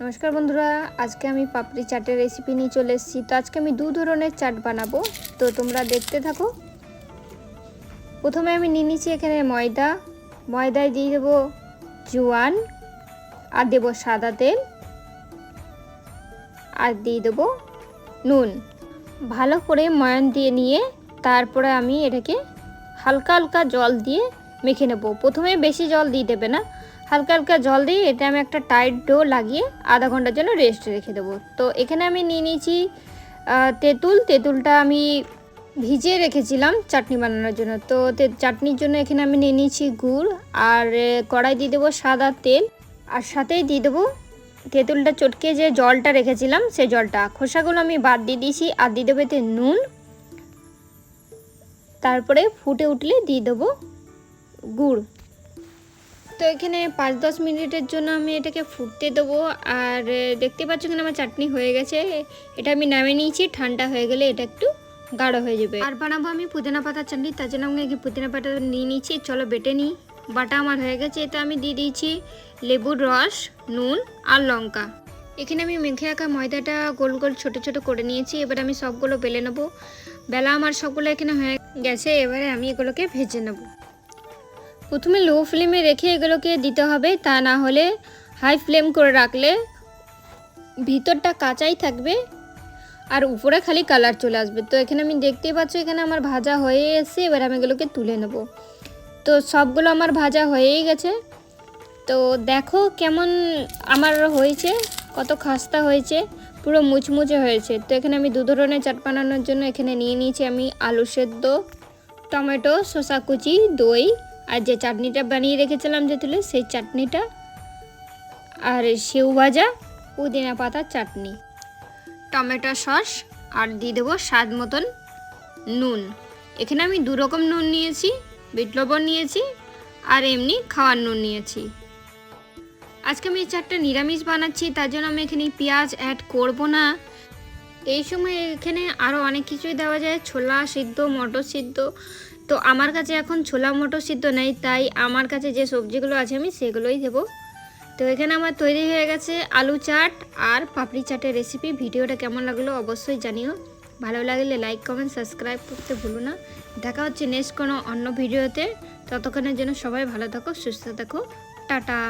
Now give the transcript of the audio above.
নমস্কার বন্ধুরা, আজকে আমি পাপড়ি চাটের রেসিপি নিয়ে চলে এসেছি। তো আজকে আমি দু ধরনের চাট বানাবো। তো তোমরা দেখতে থাকো। প্রথমে আমি নিয়ে নিচ্ছি এখানে ময়দা। ময়দায় দিয়ে দেবো জোয়ান আর দেবো সাদা তেল আর দিয়ে দেবো নুন। ভালো করে ময়ান দিয়ে নিয়ে তারপরে আমি এটাকে হালকা হালকা জল দিয়ে মেখে নেব। প্রথমে বেশি জল দিয়ে দেবে না। হালকা হালকা জল দিয়ে এটা আমি একটা টাইট ডো লাগিয়ে আধা ঘণ্টার জন্য রেস্ট রেখে দেবো। তো এখানে আমি নিয়ে নিয়েছি তেঁতুল। তেঁতুলটা আমি ভিজিয়ে রেখেছিলাম চাটনি বানানোর জন্য। তো চাটনির জন্য এখানে আমি নিয়ে নিয়েছি গুড় আর কড়াই দিয়ে দেবো সাদা তেল। আর সাথেই দিয়ে দেবো তেঁতুলটা চটকে যে জলটা রেখেছিলাম সেই জলটা। খোসাগুলো আমি বাদ দিয়ে দিয়েছি আর দিয়ে দেবো এতে নুন। তারপরে ফুটে উঠলে দিয়ে দেবো গুড়। তো এখানে পাঁচ দশ মিনিটের জন্য আমি এটাকে ফুটতে দেবো। আর দেখতে পাচ্ছ এখানে আমার চাটনি হয়ে গেছে। এটা আমি নামিয়ে নিয়েছি, ঠান্ডা হয়ে গেলে এটা একটু গাঢ় হয়ে যাবে। আর বানাবো আমি পুদিনা পাতার চাটনি, তার জন্য আমি পুদিনা পাতা নিয়ে নিয়েছি। চলো বেটে নিই। বাটা আমার হয়ে গেছে এতে আমি দিয়ে দিয়েছি লেবুর রস, নুন আর লঙ্কা। এখানে আমি মেখে রাখা ময়দাটা গোল গোল ছোট ছোট করে নিয়েছি। এবার আমি সবগুলো বেলে নেব। বেলা আমার সবগুলো এখানে হয়ে গেছে, এবারে আমি এগুলোকে ভেজে নেব। প্রথমে লো ফ্লেমে রেখে এগুলোকে দিতে হবে, তা না হলে হাই ফ্লেম করে রাখলে ভিতরটা কাঁচাই থাকবে আর উপরে খালি কালার চলে আসবে। তো এখানে আমি দেখতেই পাচ্ছ, এখানে আমার ভাজা হয়ে এসে এবার আমি এগুলোকে তুলে নেব। তো সবগুলো আমার ভাজা হয়েই গেছে। তো দেখো কেমন আমার হয়েছে, কত খাস্তা হয়েছে, পুরো মুচমুচে হয়েছে। তো এখানে আমি দু ধরনের চাট বানানোর জন্য এখানে নিয়ে নিয়েছি আমি আলু সেদ্ধ, টমেটো, শসা কুচি, দই আর যে চাটনিটা বানিয়ে রেখেছিলাম যে তুলে, সেই চাটনিটা আর সেউ ভাজা, পুদিনা পাতার চাটনি। টমেটো সস আর দিয়ে দেবো স্বাদ মতন নুন। এখানে আমি দু রকম নুন নিয়েছি, বিট লবণ নিয়েছি আর এমনি খাওয়ার নুন নিয়েছি। আজকে আমি চাটটা নিরামিষ বানাচ্ছি, তার জন্য আমি এখানে পেঁয়াজ অ্যাড করব না। এই সময় এখানে আরও অনেক কিছুই দেওয়া যায়, ছোলা সিদ্ধ, মটর সিদ্ধ তো আমার কাছে এখন ছোলা মটর সিদ্ধ নেই, তাই আমার কাছে যে সবজিগুলো আছে আমি সেগুলোই দেবো। তো এখানে আমার তৈরি হয়ে গেছে আলু চাট আর পাপড়ি চাটের রেসিপি ভিডিওটা কেমন লাগল অবশ্যই জানিও। ভালো লাগলে লাইক কমেন্ট সাবস্ক্রাইব করতে ভুলো না। দেখা হচ্ছে নেক্সট কোনো অন্য ভিডিওতে। ততক্ষণের জন্য সবাই ভালো থাকো, সুস্থ থাকো। টাটা।